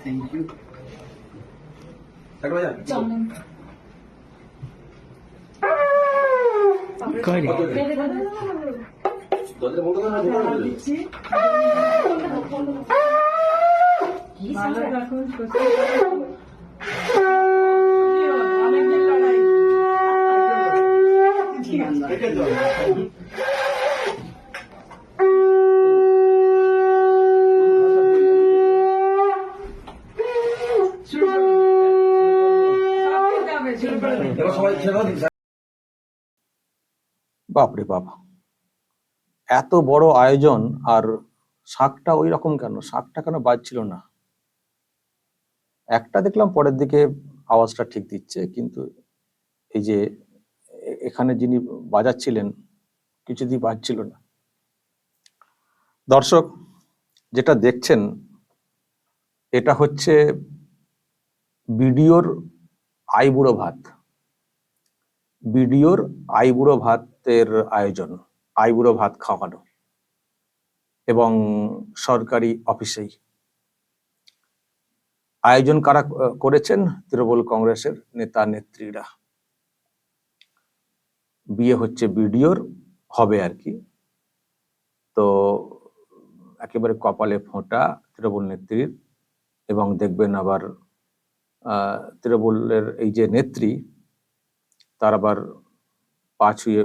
Thank you চন্দন কয়রে বাপরে বাপ এত বড় আয়োজন আর শাকটা ওই রকম কেন? শাকটা কেন বাজছিল না? একটা দেখলাম পরের দিকে আওয়াজটা ঠিক দিচ্ছে, কিন্তু এই যে এখানে যিনি বাজাচ্ছিলেন কিছুতেই বাজছিল না। দর্শক, যেটা দেখছেন, এটা হচ্ছে বিডিওর আইবুড়ো ভাত। বিডিওর আইবুড়ো ভাতের আয়োজন, আইবুড়ো ভাত খাওয়ানো এবং সরকারি অফিসেই। আয়োজন কারা করেছেন? তৃণমূল কংগ্রেসের নেতা নেত্রীরা। বিয়ে হচ্ছে বিডিওর, হবে আর কি। তো একেবারে কপালে ফোঁটা তৃণমূল নেত্রীর এবং দেখবেন আবার তৃণমূলের এই যে নেত্রী, তার আবার পা ছুঁয়ে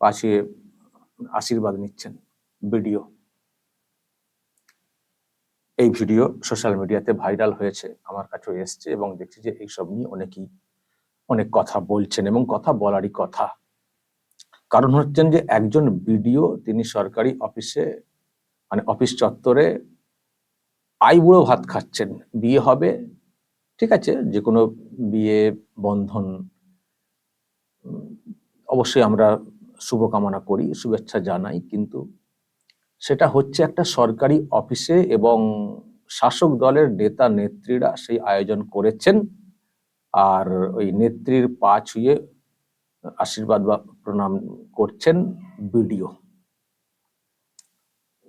পা ছুঁয়ে আশীর্বাদ নিচ্ছেন ভিডিও এই ভিডিও সোশ্যাল মিডিয়াতে ভাইরাল হয়েছে, আমার কাছেও এসছে এবং দেখছি যে এইসব নিয়ে অনেকেই অনেক কথা বলছেন এবং কথা বলারই কথা। কারণ হচ্ছেন যে একজন বিডিও, তিনি সরকারি অফিসে মানে অফিস চত্বরে আইবুড়ো ভাত খাচ্ছেন। বিয়ে হবে, ঠিক আছে যে কোনো বিয়ে, বন্ধন অবশ্যই আমরা শুভকামনা করি, শুভেচ্ছা জানাই, কিন্তু সেটা হচ্ছে একটা সরকারি অফিসে এবং শাসক দলের নেতা, নেত্রীরা সেই আয়োজন করেছেন। আর ওই নেত্রীর পা ছুঁয়ে আশীর্বাদ বা প্রণাম করছেন বিডিও।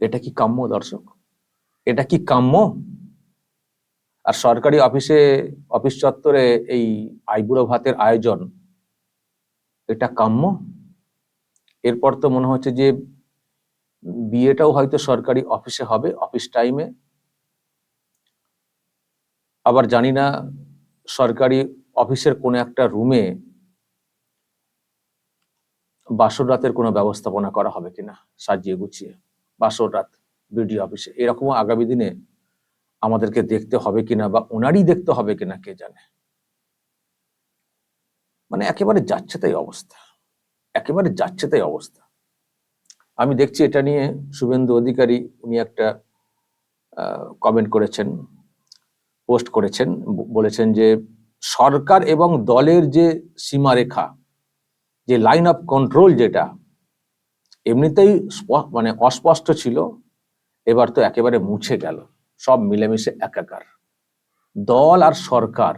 এটা কি কাম্য দর্শক? এটা কি কাম্য? আর সরকারি অফিসে, অফিস চত্বরে এই আইবুড়ো ভাতের আয়োজন, এটা কাম্য? এরপর তো মনে হচ্ছে যে বিয়েটাও হয়তো সরকারি অফিসে হবে, অফিস টাইমে। আবার জানি না, সরকারি অফিসের কোনো একটা রুমে বাসর রাতের কোনো ব্যবস্থাপনা করা হবে কিনা, সাজিয়ে গুছিয়ে, বাসর রাত। বিডিও অফিসে। এরকমও আগামী দিনে আমাদেরকে দেখতে হবে কিনা বা ওনারই দেখতে হবে কিনা কে জানে। মানে একেবারে যাচ্ছে তাই অবস্থা। একেবারে যাচ্ছে তাই অবস্থা। আমি দেখছি এটা নিয়ে শুভেন্দু অধিকারী উনি একটা কমেন্ট করেছেন, পোস্ট করেছেন বলেছেন যে সরকার এবং দলের যে সীমারেখা, যে লাইন অফ কন্ট্রোল যেটা, এমনিতেই মানে অস্পষ্ট ছিল। এবার তো একেবারে মুছে গেল। সব মিলেমিশে একাকার। দল আর সরকার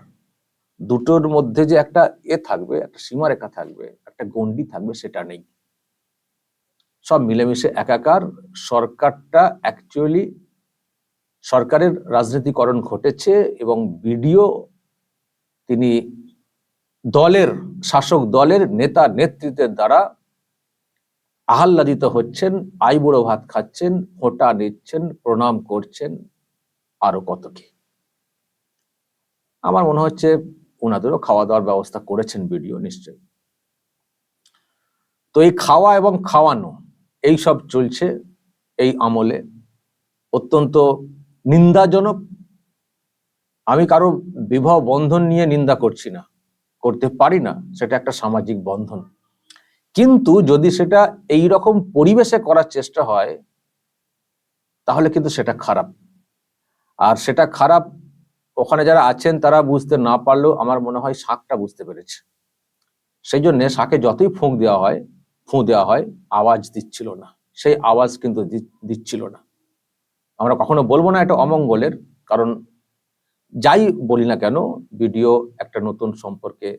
দুটোর মধ্যে যে একটা এ থাকবে, একটা সীমারেখা থাকবে, একটা গণ্ডি থাকবে, সেটা নেই। সব মিলেমিশে একাকার। সরকারটা অ্যাকচুয়ালি সরকারের রাজনীতিকরণ ঘটেছে এবং বিডিও তিনি দলের, শাসক দলের নেতা নেতৃত্বের দ্বারা আহ্লাদিত হচ্ছেন আইবুড়ো ভাত খাচ্ছেন, ফোঁটা নিচ্ছেন প্রণাম করছেন, আরও কত কি। আমার মনে হচ্ছে ওনাদেরও খাওয়া দাওয়ার ব্যবস্থা করেছেন ভিডিও নিশ্চয়ই। তো এই খাওয়া এবং খাওয়ানো, এই সব চলছে এই আমলে। অত্যন্ত নিন্দাজনক। আমি কারও বিবাহ বন্ধন নিয়ে নিন্দা করছি না, করতে পারি না, সেটা একটা সামাজিক বন্ধন। কিন্তু যদি সেটা এই রকম পরিবেশে করার চেষ্টা হয়, তাহলে কিন্তু সেটা খারাপ। আর সেটা খারাপ ওখানে যারা আছেন তারা বুঝতে না পারলেও আমার মনে হয় শাকটা বুঝতে পেরেছে। সেই জন্যে শাকে যতই ফুঁক দেওয়া হয়, ফুঁ দেওয়া হয়, আওয়াজ দিচ্ছিল না। সেই আওয়াজ কিন্তু দিচ্ছিল না। আমরা কখনো বলব না এটা অমঙ্গলের, কারণ যাই বলি না কেন ভিডিও একটা নতুন সম্পর্কে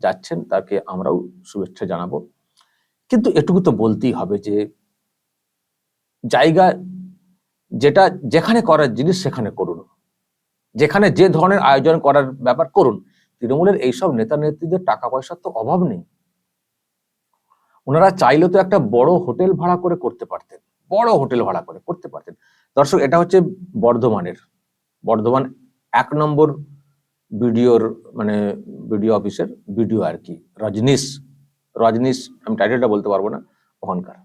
যাচ্ছেন, তাকে আমরাও শুভেচ্ছা জানাব। কিন্তু এটুকু তো বলতেই হবে যে জায়গা যেটা যেখানে করার জিনিস সেখানে করুন। যেখানে যে ধরনের আয়োজন করার ব্যাপার করুন, তৃণমূলের এইসব নেতা নেত্রীদের টাকা পয়সার তো অভাব নেই। ওনারা চাইলে তো একটা বড় হোটেল ভাড়া করে করতে পারতেন, বড় হোটেল ভাড়া করে করতে পারতেন। দর্শক, এটা হচ্ছে বর্ধমানের, বর্ধমান এক নম্বর বিডিওর মানে বিডিও অফিসের বিডিও আর কি, রজনীশ। রজনীশ, আমি টাইটেলটা বলতে পারব না ওখানকার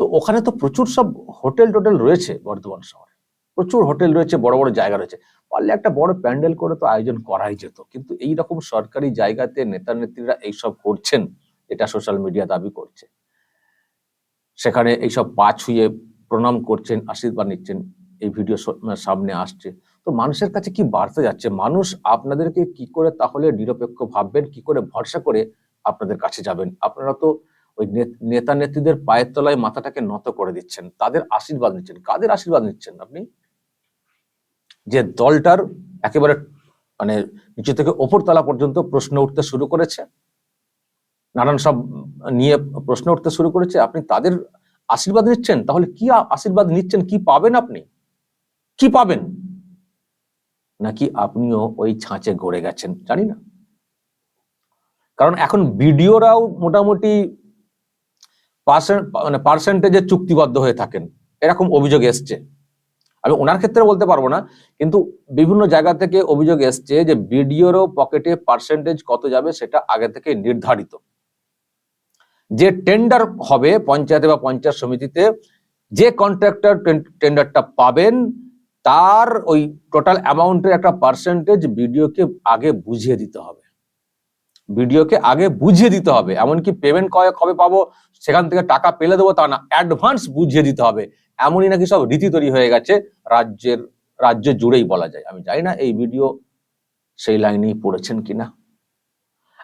তো ওখানে তো প্রচুর সব হোটেল টোটেল রয়েছে বর্ধমান শহরে। প্রচুর হোটেল রয়েছে, বড় বড় জায়গা রয়েছে। পারলে একটা বড় প্যান্ডেল করে তো আয়োজন করাই যেত। কিন্তু এই রকম সরকারি জায়গাতে নেতা নেত্রীরা এইসব করছেন, এটা সোশ্যাল মিডিয়া দাবি করছে। সেখানে এইসব পা ছুঁয়ে প্রণাম করছেন, আশীর্বাদ নিচ্ছেন, এই ভিডিও সামনে আসছে। তো মানুষের কাছে কি বার্তা যাচ্ছে? মানুষ আপনাদেরকে কি করে তাহলে নিরপেক্ষ ভাববেন, কি করে ভরসা করে আপনাদের কাছে যাবেন। আপনারা তো ওই নেতা নেত্রীদের পায়ের তলায় মাথাটাকে নত করে দিচ্ছেন। তাদের আশীর্বাদ নিচ্ছেন। কাদের আশীর্বাদ নিচ্ছেন আপনি? যে দলটার একেবারে মানে নিচে থেকে ওপর তলা পর্যন্ত প্রশ্ন উঠতে শুরু করেছে? নানান সব নিয়ে প্রশ্ন উঠতে শুরু করেছে। আপনি তাদের আশীর্বাদ নিচ্ছেন? তাহলে কি আশীর্বাদ নিচ্ছেন? কি পাবেন আপনি? কি পাবেন? নাকি আপনিও ওই ছাঁচে গড়ে গেছেন? জানি না। কারণ এখন বিডিওরাও মোটামুটি পার্সেন্ট মানে পার্সেন্টেজে চুক্তিবদ্ধ হয়ে থাকেন। এরকম অভিযোগ এসছে। আমি ওনার ক্ষেত্রে বলতে পারব না, কিন্তু বিভিন্ন জায়গা থেকে অভিযোগ এসছে যে বিডিওরও পকেটে পার্সেন্টেজ কত যাবে সেটা আগে থেকে নির্ধারিত। যে টেন্ডার হবে পঞ্চায়েতে বা পঞ্চায়েত সমিতিতে, যে কন্ট্রাক্টর টেন্ডারটা পাবেন, তার ওই টোটাল অ্যামাউন্টের একটা পার্সেন্টেজ বিডিওকে আগে বুঝিয়ে দিতে হবে। বিডিওকে আগে বুঝিয়ে দিতে হবে। এমনকি পেমেন্ট কবে কবে পাবো, সেখান থেকে টাকা পেলে দেবো তা না অ্যাডভান্স বুঝিয়ে দিতে হবে। এমনই নাকি সব রীতি তৈরি হয়ে গেছে, রাজ্যের, রাজ্য জুড়েই বলা যায়। আমি জানি না এই ভিডিও সেই লাইনেই পড়েছেন কিনা।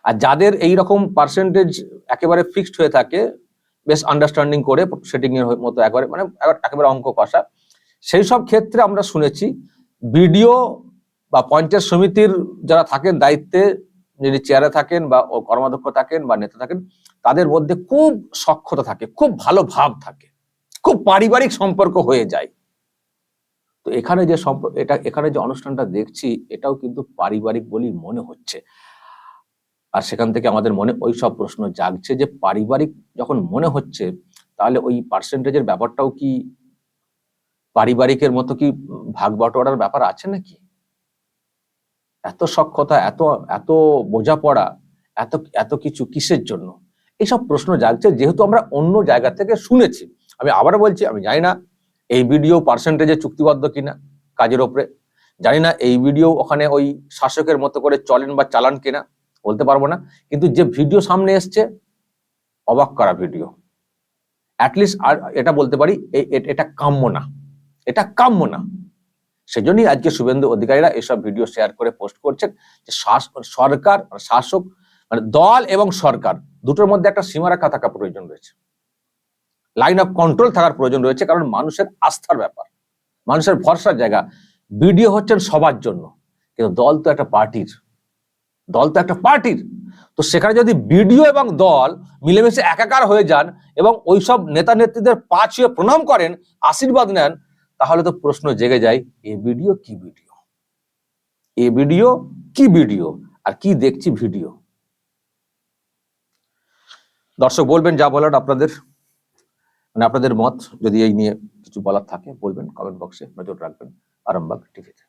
আর যাদের এই রকম পার্সেন্টেজ একেবারে ফিক্সড হয়ে থাকে, বেশ আন্ডারস্ট্যান্ডিং করে সেটিং এর মতো একবারে মানে একেবারে অঙ্ক কষা, সেই সব ক্ষেত্রে আমরা শুনেছি বিডিও বা পঞ্চায়েত সমিতির যারা থাকেন দায়িত্বে যিনি চেয়ারে থাকেন বা কর্মাধ্যক্ষ থাকেন বা নেতা থাকেন, তাদের মধ্যে খুব সক্ষতা থাকে, খুব ভালো ভাব থাকে, খুব পারিবারিক সম্পর্ক হয়ে যায়। তো এখানে যে এটা, এখানে যে অনুষ্ঠানটা দেখছি, এটাও কিন্তু পারিবারিক বলেই মনে হচ্ছে। আর সেখান থেকে আমাদের মনে, ওই সব প্রশ্ন জাগছে যে পারিবারিক যখন মনে হচ্ছে, তাহলে ওই পার্সেন্টেজের ব্যাপারটাও কি পারিবারিকের মতো কি ভাগ বাটোয়ারার ব্যাপার আছে নাকি? এত সক্ষতা এত এত বোঝাপড়া, এত এত কিছু কিসের জন্য? এইসব প্রশ্ন জাগছে যেহেতু আমরা অন্য জায়গা থেকে শুনেছি। আমি আবার বলছি, আমি জানি না এই ভিডিও পার্সেন্টেজে চুক্তিবদ্ধ কিনা কাজের ওপরে। জানি না এই ভিডিও ওখানে ওই শাসকের মতো করে চলেন বা চালান কিনা, বলতে পারব না। কিন্তু যে ভিডিও সামনে এসছে, অবাক করা ভিডিও অ্যাটলিস্ট আর এটা বলতে পারি এটা কাম্য না। এটা কাম্য না। সেজন্যই আজকে শুভেন্দু অধিকারীরা এসব ভিডিও শেয়ার করে পোস্ট করছেন যে সরকার শাসক মানে দল এবং সরকার দুটোর মধ্যে একটা সীমারেখা থাকা প্রয়োজন রয়েছে। লাইন অফ কন্ট্রোল থাকার প্রয়োজন রয়েছে কারণ মানুষের আস্থার ব্যাপার। মানুষের ভরসার জায়গা। ভিডিও হচ্ছেন সবার জন্য। কিন্তু দল তো একটা পার্টির। দল তো একটা পার্টির। তো সেখানে যদি বিডিও এবং দল মিলেমিশে একাকার হয়ে যান এবং ওইসব নেতা নেত্রীদের পা ছুঁয়ে প্রণাম করেন, আশীর্বাদ নেন তাহলে তো প্রশ্ন জেগে যায়, এ ভিডিও কি ভিডিও এ ভিডিও কি ভিডিও আর কি দেখছি ভিডিও দর্শক, বলবেন যা বলার আপনাদের মানে আপনাদের মত, যদি এই নিয়ে কিছু বলার থাকে, বলবেন কমেন্ট বক্সে নজর রাখবেন, আরামবাগ টিভিতে